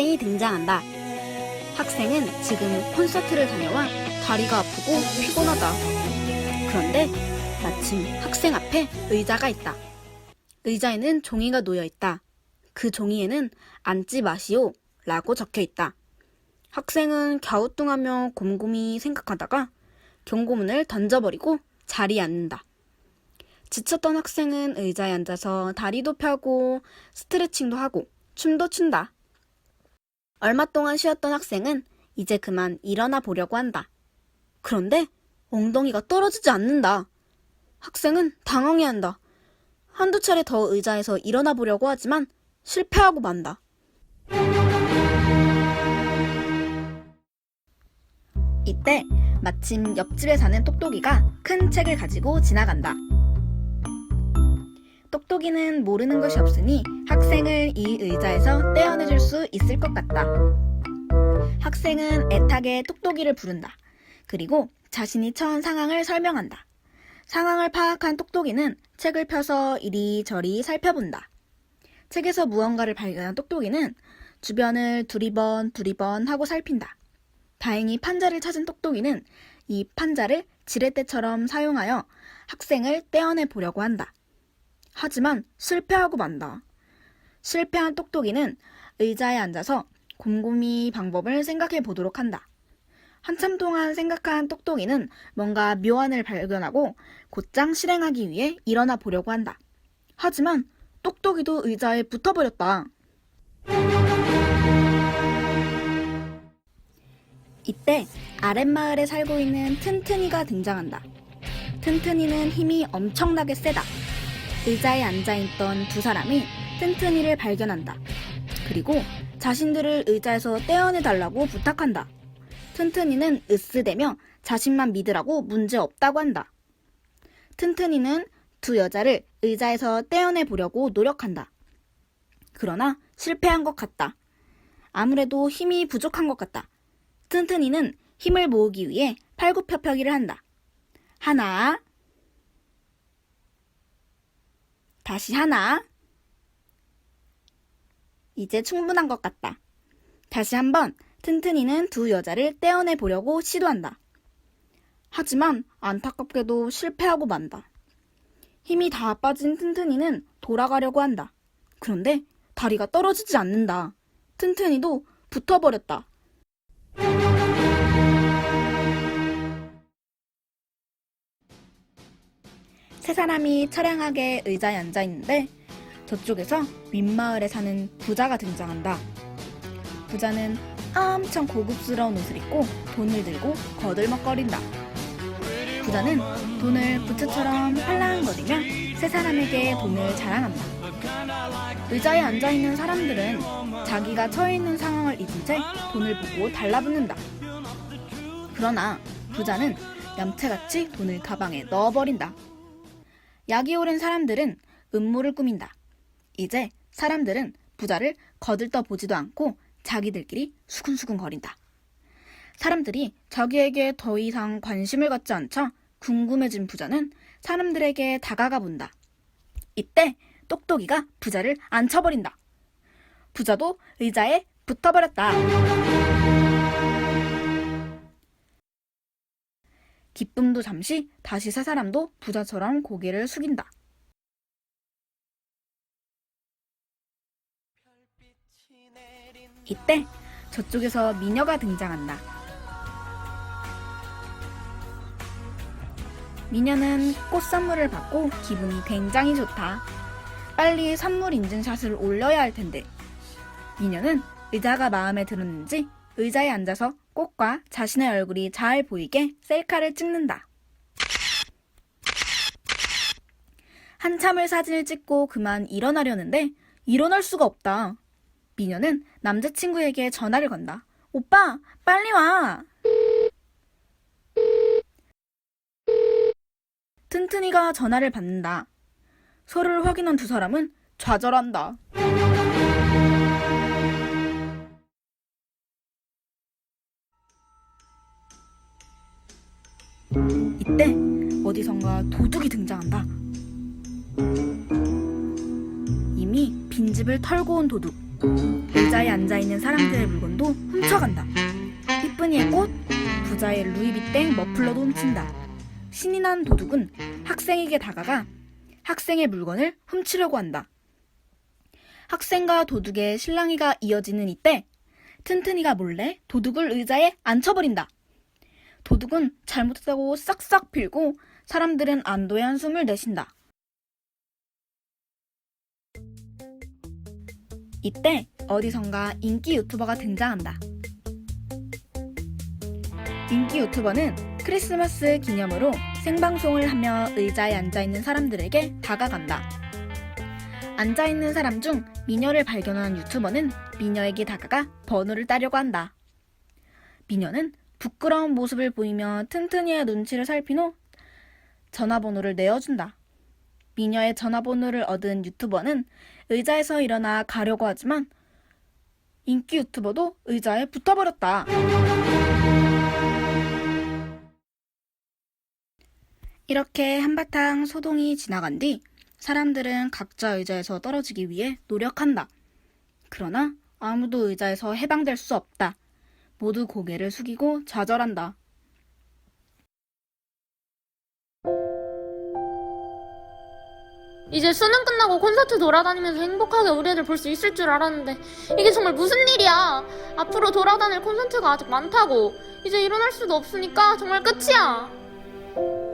학생이 등장한다. 학생은 지금 콘서트를 다녀와 다리가 아프고 피곤하다. 그런데 마침 학생 앞에 의자가 있다. 의자에는 종이가 놓여 있다. 그 종이에는 앉지 마시오 라고 적혀 있다. 학생은 갸우뚱하며 곰곰이 생각하다가 경고문을 던져버리고 자리에 앉는다. 지쳤던 학생은 의자에 앉아서 다리도 펴고 스트레칭도 하고 춤도 춘다. 얼마 동안 쉬었던 학생은 이제 그만 일어나 보려고 한다. 그런데 엉덩이가 떨어지지 않는다. 학생은 당황해 한다. 한두 차례 더 의자에서 일어나 보려고 하지만 실패하고 만다. 이때 마침 옆집에 사는 똑똑이가 큰 책을 가지고 지나간다. 똑똑이는 모르는 것이 없으니 학생을 이 의자에서 떼어내줄 수 있을 것 같다. 학생은 애타게 똑똑이를 부른다. 그리고 자신이 처한 상황을 설명한다. 상황을 파악한 똑똑이는 책을 펴서 이리저리 살펴본다. 책에서 무언가를 발견한 똑똑이는 주변을 두리번 두리번 하고 살핀다. 다행히 판자를 찾은 똑똑이는 이 판자를 지렛대처럼 사용하여 학생을 떼어내 보려고 한다. 하지만 실패하고 만다. 실패한 똑똑이는 의자에 앉아서 곰곰이 방법을 생각해 보도록 한다. 한참 동안 생각한 똑똑이는 뭔가 묘안을 발견하고 곧장 실행하기 위해 일어나 보려고 한다. 하지만 똑똑이도 의자에 붙어버렸다. 이때 아랫마을에 살고 있는 튼튼이가 등장한다. 튼튼이는 힘이 엄청나게 세다. 의자에 앉아있던 두 사람이 튼튼이를 발견한다. 그리고 자신들을 의자에서 떼어내달라고 부탁한다. 튼튼이는 으스대며 자신만 믿으라고 문제 없다고 한다. 튼튼이는 두 여자를 의자에서 떼어내 보려고 노력한다. 그러나 실패한 것 같다. 아무래도 힘이 부족한 것 같다. 튼튼이는 힘을 모으기 위해 팔굽혀펴기를 한다. 하나, 다시 하나. 이제 충분한 것 같다. 다시 한번 튼튼이는 두 여자를 떼어내 보려고 시도한다. 하지만 안타깝게도 실패하고 만다. 힘이 다 빠진 튼튼이는 돌아가려고 한다. 그런데 다리가 떨어지지 않는다. 튼튼이도 붙어버렸다. 세 사람이 처량하게 의자에 앉아 있는데 저쪽에서 윗마을에 사는 부자가 등장한다. 부자는 엄청 고급스러운 옷을 입고 돈을 들고 거들먹거린다. 부자는 돈을 부츠처럼 팔랑거리며 세 사람에게 돈을 자랑한다. 의자에 앉아 있는 사람들은 자기가 처해 있는 상황을 잊은 채 돈을 보고 달라붙는다. 그러나 부자는 얌체같이 돈을 가방에 넣어버린다. 약이 오른 사람들은 음모를 꾸민다. 이제 사람들은 부자를 거들떠 보지도 않고 자기들끼리 수근수근 거린다. 사람들이 자기에게 더 이상 관심을 갖지 않자 궁금해진 부자는 사람들에게 다가가 본다. 이때 똑똑이가 부자를 앉혀버린다. 부자도 의자에 붙어버렸다. 기쁨도 잠시 다시 세 사람도 부자처럼 고개를 숙인다. 이때 저쪽에서 미녀가 등장한다. 미녀는 꽃 선물을 받고 기분이 굉장히 좋다. 빨리 선물 인증샷을 올려야 할 텐데. 미녀는 의자가 마음에 들었는지 의자에 앉아서 꽃과 자신의 얼굴이 잘 보이게 셀카를 찍는다. 한참을 사진을 찍고 그만 일어나려는데 일어날 수가 없다. 미녀는 남자친구에게 전화를 건다. 오빠, 빨리 와! 튼튼이가 전화를 받는다. 서로를 확인한 두 사람은 좌절한다. 어디선가 도둑이 등장한다. 이미 빈집을 털고 온 도둑. 의자에 앉아있는 사람들의 물건도 훔쳐간다. 삐뿐이의 꽃, 부자의 루이비땡 머플러도 훔친다. 신이 난 도둑은 학생에게 다가가 학생의 물건을 훔치려고 한다. 학생과 도둑의 실랑이가 이어지는 이때 튼튼이가 몰래 도둑을 의자에 앉혀버린다. 도둑은 잘못했다고 싹싹 빌고 사람들은 안도의 한숨을 내쉰다. 이때 어디선가 인기 유튜버가 등장한다. 인기 유튜버는 크리스마스 기념으로 생방송을 하며 의자에 앉아있는 사람들에게 다가간다. 앉아있는 사람 중 미녀를 발견한 유튜버는 미녀에게 다가가 번호를 따려고 한다. 미녀는 부끄러운 모습을 보이며 튼튼이의 눈치를 살핀 후 전화번호를 내어준다. 미녀의 전화번호를 얻은 유튜버는 의자에서 일어나 가려고 하지만 인기 유튜버도 의자에 붙어버렸다. 이렇게 한바탕 소동이 지나간 뒤 사람들은 각자 의자에서 떨어지기 위해 노력한다. 그러나 아무도 의자에서 해방될 수 없다. 모두 고개를 숙이고 좌절한다. 이제 수능 끝나고 콘서트 돌아다니면서 행복하게 우리 애들 볼 수 있을 줄 알았는데 이게 정말 무슨 일이야 앞으로 돌아다닐 콘서트가 아직 많다고 이제 일어날 수도 없으니까 정말 끝이야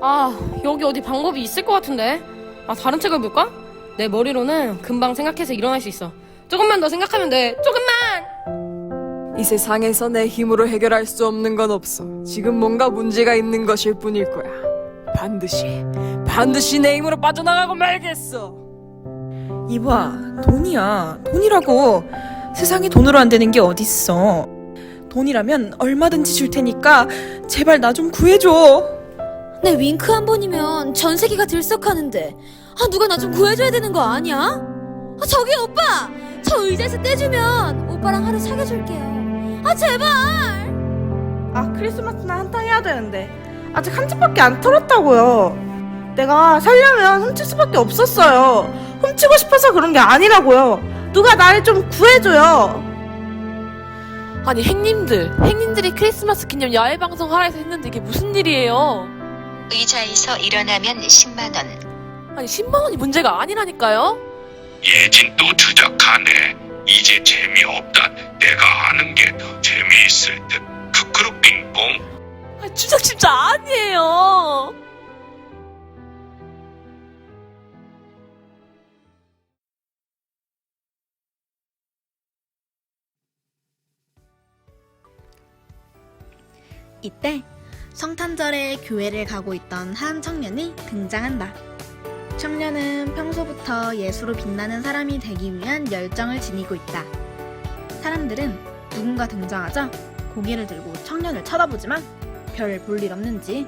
아, 여기 어디 방법이 있을 것 같은데? 아, 다른 책을 볼까? 내 머리로는 금방 생각해서 일어날 수 있어. 조금만 더 생각하면 돼. 조금만! 이 세상에서 내 힘으로 해결할 수 없는 건 없어. 지금 뭔가 문제가 있는 것일 뿐일 거야. 반드시, 반드시 내 힘으로 빠져나가고 말겠어. 이봐, 돈이야. 돈이라고. 세상에 돈으로 안 되는 게 어딨어. 돈이라면 얼마든지 줄 테니까 제발 나 좀 구해줘. 내 윙크 한 번이면 전 세계가 들썩하는데 아 누가 나 좀 구해줘야 되는 거 아니야? 아 저기 오빠 저 의자에서 떼주면 오빠랑 하루 사귀어줄게요 아 제발 아 크리스마스는 한탕 해야 되는데 아직 한 집밖에 안 털었다고요. 내가 살려면 훔칠 수밖에 없었어요. 훔치고 싶어서 그런 게 아니라고요. 누가 나를 좀 구해줘요. 아니 행님들 행님들이 크리스마스 기념 야외 방송 하라 해서 했는데 이게 무슨 일이에요 의자에서 일어나면 10만원. 아니 10만 원이 문제가 아니라니까요 예진 또 주작하네. 이제 재미없다. 내가 아는 게더 재미있을 듯. 크크루 빙봉. 아니 주작 진짜 아니에요 이때 성탄절에 교회를 가고 있던 한 청년이 등장한다. 청년은 평소부터 예수로 빛나는 사람이 되기 위한 열정을 지니고 있다. 사람들은 누군가 등장하자 고개를 들고 청년을 쳐다보지만 별 볼 일 없는지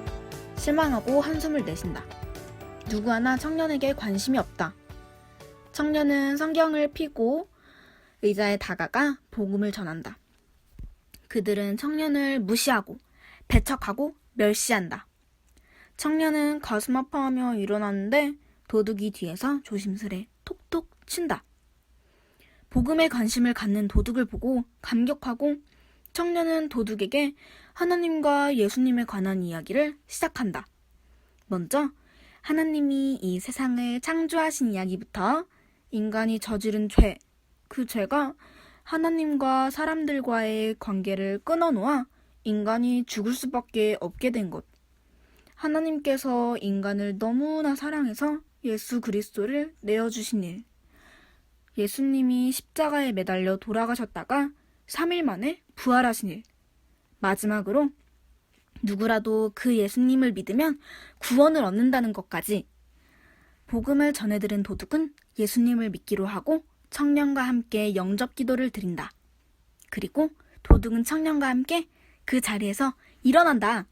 실망하고 한숨을 내쉰다. 누구 하나 청년에게 관심이 없다. 청년은 성경을 피고 의자에 다가가 복음을 전한다. 그들은 청년을 무시하고 배척하고 멸시한다. 청년은 가슴 아파하며 일어났는데 도둑이 뒤에서 조심스레 톡톡 친다. 복음에 관심을 갖는 도둑을 보고 감격하고 청년은 도둑에게 하나님과 예수님에 관한 이야기를 시작한다. 먼저 하나님이 이 세상을 창조하신 이야기부터 인간이 저지른 죄, 그 죄가 하나님과 사람들과의 관계를 끊어놓아 인간이 죽을 수밖에 없게 된 것. 하나님께서 인간을 너무나 사랑해서 예수 그리스도를 내어주신 일. 예수님이 십자가에 매달려 돌아가셨다가 3일 만에 부활하신 일. 마지막으로 누구라도 그 예수님을 믿으면 구원을 얻는다는 것까지. 복음을 전해들은 도둑은 예수님을 믿기로 하고 청년과 함께 영접 기도를 드린다. 그리고 도둑은 청년과 함께 그 자리에서 일어난다.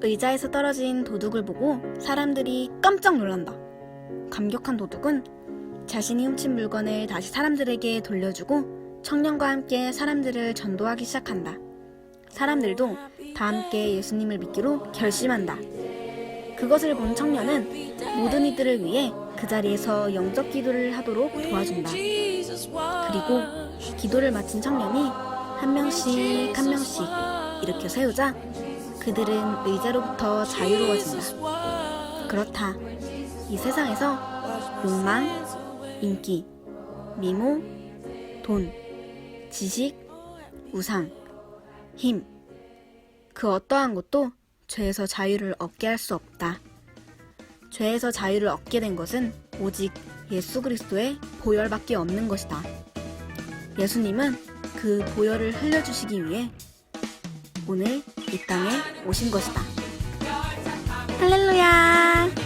의자에서 떨어진 도둑을 보고 사람들이 깜짝 놀란다. 감격한 도둑은 자신이 훔친 물건을 다시 사람들에게 돌려주고 청년과 함께 사람들을 전도하기 시작한다. 사람들도 다 함께 예수님을 믿기로 결심한다. 그것을 본 청년은 모든 이들을 위해 그 자리에서 영적 기도를 하도록 도와준다. 그리고 기도를 마친 청년이 한 명씩 한 명씩 일으켜 세우자 그들은 의자로부터 자유로워진다. 그렇다. 이 세상에서 욕망, 인기, 미모, 돈, 지식, 우상, 힘, 그 어떠한 것도 죄에서 자유를 얻게 할 수 없다. 죄에서 자유를 얻게 된 것은 오직 예수 그리스도의 보혈밖에 없는 것이다. 예수님은 그 보혈을 흘려주시기 위해 오늘 이 땅에 오신 것이다. 할렐루야!